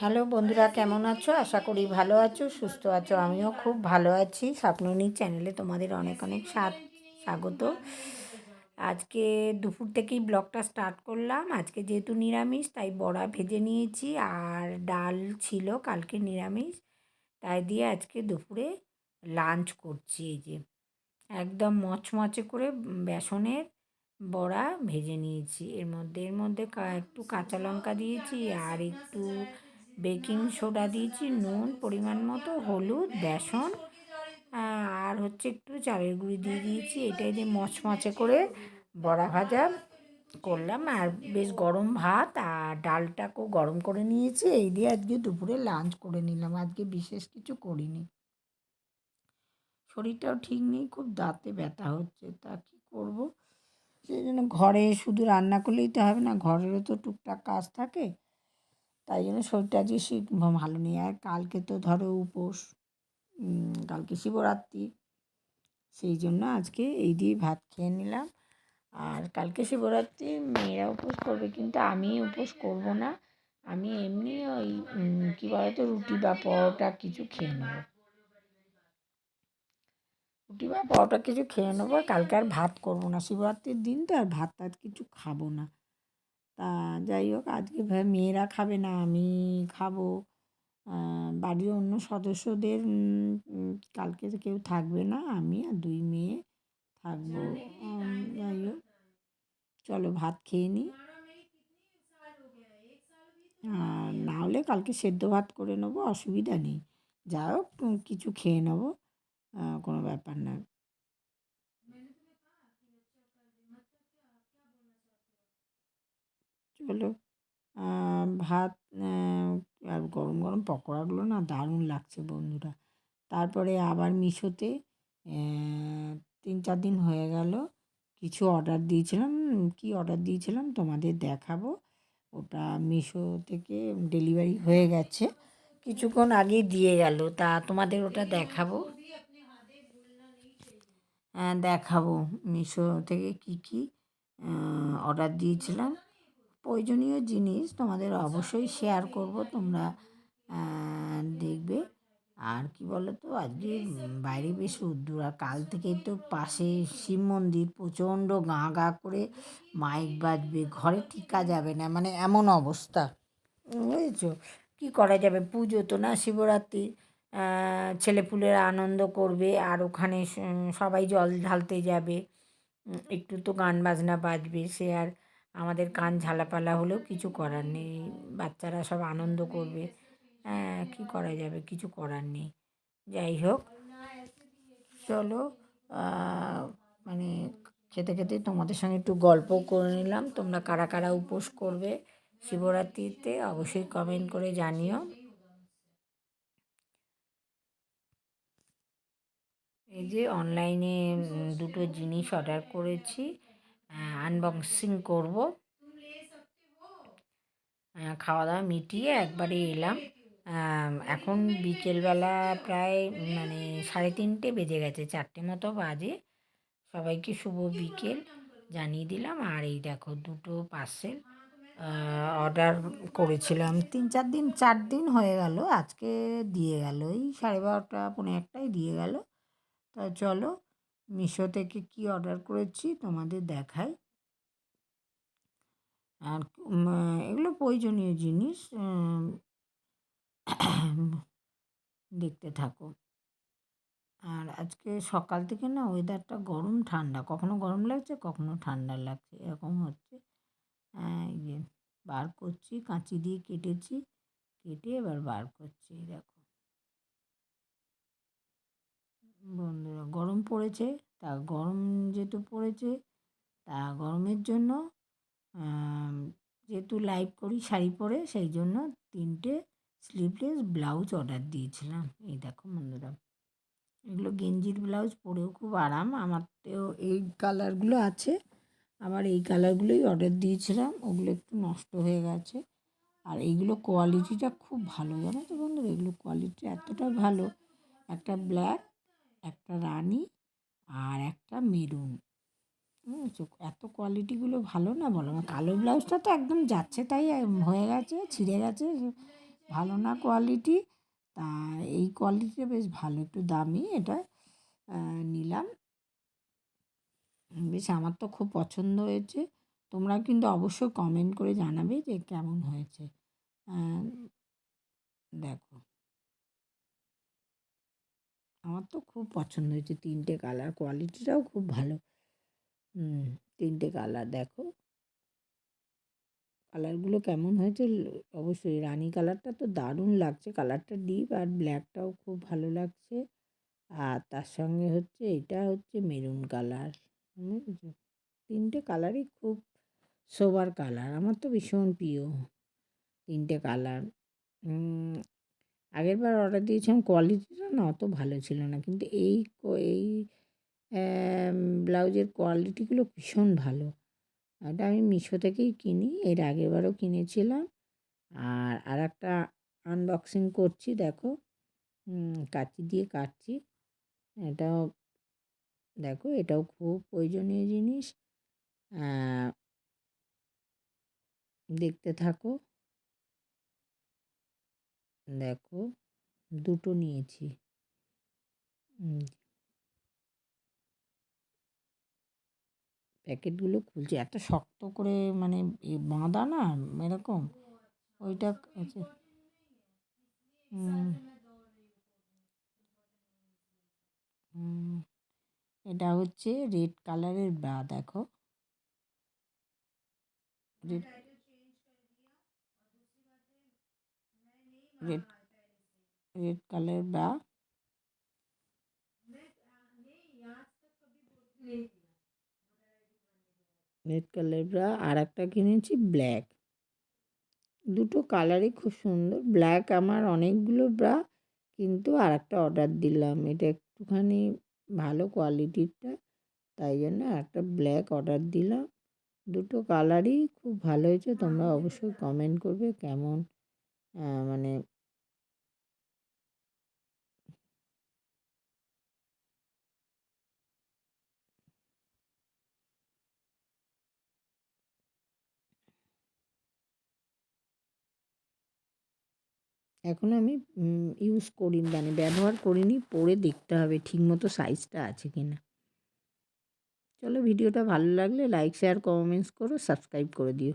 Hello বন্ধুরা, কেমন আছো? আশা করি ভালো আছো, সুস্থ আছো। আমিও খুব ভালো আছি। স্বপ্ননী চ্যানেলে তোমাদের অনেক অনেক স্বাগত। আজকে দুপুর থেকেই ব্লগটা স্টার্ট করলাম। আজকে যেহেতু নিরামিষ, তাই বড়া ভেজে নিয়েছি আর ডাল ছিল, কালকে নিরামিষ। তাই দিয়ে আজকে দুপুরে লাঞ্চ করছি এই যে। একদম মচমচে করে বেসনের বড়া ভেজে নিয়েছি। এর মধ্যে এর মধ্যে একটু কাঁচা লঙ্কা দিয়েছি আর একটু বেকিং সোডা দিয়েছি, নুন, পরিমাণ মতো, হলুদ, বেসন আর হচ্ছে একটু চালের গুঁড়ি দিয়ে দিয়েছি। এটাই দিয়ে মচমচে করে বড়া ভাজা করলাম। আর বেশ গরম ভাত আর ডালটাকেও গরম করে নিয়েছি। এই দিয়ে আজকে দুপুরে লাঞ্চ করে নিলাম। আজকে বিশেষ কিছু করিনি। শরীরটাও ঠিক নেই, খুব দাঁতে ব্যথা হচ্ছে। তা কী করব? সেই জন্য ঘরে শুধু রান্না করলেই তো হবে না, ঘরেরও তো টুকটাক কাজ থাকে। তাই জন্য শরীরটা আজকে শীত ভালো নেই। আর কালকে তো ধরো উপোস কালকে শিবরাত্রি, সেই জন্য আজকে এই দিয়ে ভাত খেয়ে নিলাম। আর কালকে শিবরাত্রি মেয়েরা উপোস করবে, কিন্তু আমি উপোস করব না। আমি এমনি ওই কী বলতো, রুটি বা পরোটা কিছু খেয়ে নেব। রুটি বা পরোটা কিছু খেয়ে নেব, কালকে আর ভাত করব না। শিবরাত্রির দিন তো আর ভাত টাত কিছু খাব না। তা যাই হোক আজকে মেয়েরা খাবে না আমি খাব। বাড়ির অন্য সদস্যদের কালকে তো কেউ থাকবে না আমি আর দুই মেয়ে থাকব। যাই হোক চলো ভাত খেয়ে নিই আর না হলে কালকে সেদ্ধ ভাত করে নেব অসুবিধা নেই। যা হোক কিছু খেয়ে নেব কোনো ব্যাপার না। আহ, ভাত আর গরম গরম পকোড়াগুলো না দারুণ লাগছে বন্ধুরা। তারপরে আবার মিশোতে তিন চার দিন হয়ে গেল কিছু অর্ডার দিয়েছিলাম। কি অর্ডার দিয়েছিলাম তোমাদের দেখাবো। ওটা মিশো থেকে ডেলিভারি হয়ে গেছে। কিছুক্ষণ আগেই দিয়ে গেল তা তোমাদের ওটা দেখাবো। হ্যাঁ দেখাবো মিশো থেকে কি কি অর্ডার দিয়েছিলাম। প্রয়োজনীয় জিনিস তোমাদের অবশ্যই শেয়ার করব তোমরা দেখবে। আর কি বলো তো আজকে বাইরে বেশ রোদ্দুর আর কাল থেকেই তো পাশে শিব মন্দির প্রচণ্ড গা গা করে মাইক বাজবে ঘরে টিকা যাবে না মানে এমন অবস্থা। বুঝেছ? কী করা যাবে? পুজো তো না শিবরাত্রি ছেলেপুলেরা আনন্দ করবে আর ওখানে সবাই জল ঢালতে যাবে। একটু তো গান বাজনা বাজবে সে আর আমাদের কান ঝালাপালা হলেও কিছু করার নেই। বাচ্চারা সব আনন্দ করবে। হ্যাঁ কী করা যাবে? কিছু করার নেই। যাই হোক, চলো মানে খেতে খেতে তোমাদের সঙ্গে একটু গল্প করে নিলাম। তোমরা কারা কারা উপোস করবে শিবরাত্রিতে অবশ্যই কমেন্ট করে জানিও। এই যে অনলাইনে দুটো জিনিস অর্ডার করেছি। আনবক্সিং করব। খাওয়া দাওয়া মিটিয়ে একবারে এলাম। এখন বিকেলবেলা প্রায় মানে সাড়ে তিনটে বেজে গেছে, চারটে মতো বাজে। সবাইকে শুভ বিকেল জানিয়ে দিলাম। আর এই দেখো, দুটো পার্সেল অর্ডার করেছিলাম। তিন, চার দিন চার দিন হয়ে গেল। আজকে দিয়ে গেল। এই সাড়ে বারোটা, পৌনে একটাই দিয়ে গেল। তা চলো মিশো থেকে কি অর্ডার করেছি তোমাদের দেখাই। আর এগুলো প্রয়োজনীয় জিনিস দেখতে থাকো। আর আজকে সকাল থেকে না ওয়েদারটা গরম ঠান্ডা, কখনো গরম লাগছে, কখনো ঠান্ডা লাগছে, এরকম হচ্ছে। বার করছি, কাঁচি দিয়ে কেটেছি, কেটে এবার বার করছি, দেখো বন্ধুরা গরম পড়েছে, তা গরম যেহেতু পড়েছে, তা গরমের জন্য যেহেতু লাইভ করি, শাড়ি পরে, সেই জন্য তিনটে স্লিভলেস ব্লাউজ অর্ডার দিয়েছিলাম। এই দেখো বন্ধুরা, এগুলো গেঞ্জির ব্লাউজ পরেও খুব আরাম আমার তো এই কালারগুলো আছে, আবার এই কালারগুলোই অর্ডার দিয়েছিলাম, ওগুলো একটু নষ্ট হয়ে গেছে। আর এইগুলো কোয়ালিটিটা খুব ভালো, জানো তো বন্ধুরা, এগুলো কোয়ালিটি এতটা ভালো, একটা ব্ল্যাক একটা রানি আর একটা মেরুন। এত কোয়ালিটিগুলো ভালো না বলো না। কালো ব্লাউজটা তো একদম যাচ্ছে তাই হয়ে গেছে, ছিঁড়ে গেছে, ভালো না কোয়ালিটি তা এই কোয়ালিটিটা বেশ ভালো, একটু দামি এটা নিলাম। বেশ আমার তো খুব পছন্দ হয়েছে। তোমরা কিন্তু অবশ্যই কমেন্ট করে জানাবে যে কেমন হয়েছে। দেখো। আমার তো খুব পছন্দ হয়েছে। তিনটে কালার কোয়ালিটিটাও খুব ভালো। তিনটে কালার দেখো। কালারগুলো কেমন হয়েছে? অবশ্যই রানি কালারটা তো দারুণ লাগছে। কালারটা ডিপ আর ব্ল্যাকটাও খুব ভালো লাগছে। আর তার সঙ্গে হচ্ছে এটা হচ্ছে মেরুন কালার। তিনটে কালারই খুব সোবার কালার। আমার তো ভীষণ প্রিয় তিনটে কালার। আগেরবার অর্ডার দিয়েছিলাম কোয়ালিটিটা না অত ভালো ছিল না। কিন্তু এই এই ব্লাউজের কোয়ালিটিগুলো ভীষণ ভালো। এটা আমি মিশো থেকেই কিনি, এর আগেরবারও কিনেছিলাম। আর আর একটা আনবক্সিং করছি, দেখো। কাঁচি দিয়ে কাটছি। এটাও, দেখো, এটাও খুব প্রয়োজনীয় জিনিস। দেখতে থাকো। দেখো, দুটো নিয়েছি। প্যাকেটগুলো খুলছি। এত শক্ত করে মানে বাঁধা না, এরকম? ওইটা আছে। এটা হচ্ছে রেড কালারের ব্রা দেখো। Red red red colour bra red colour bra আর একটা কিনেছি ব্ল্যাক। দুটো কালারই খুব সুন্দর। ব্ল্যাক আমার অনেকগুলো ব্রা, কিন্তু আর একটা অর্ডার দিলাম। এটা একটুখানি ভালো কোয়ালিটিরটা, তাই জন্য একটা ব্ল্যাক অর্ডার দিলাম। দুটো কালারই খুব ভালো হয়েছে, তোমরা অবশ্যই কমেন্ট করবে কেমন মানে এখনও আমি ইউজ করিনি মানে ব্যবহার করিনি পরে দেখতে হবে ঠিকমতো সাইজটা আছে কি না চলো ভিডিওটা ভালো লাগলে লাইক শেয়ার কমেন্টস করো সাবস্ক্রাইব করে দিও।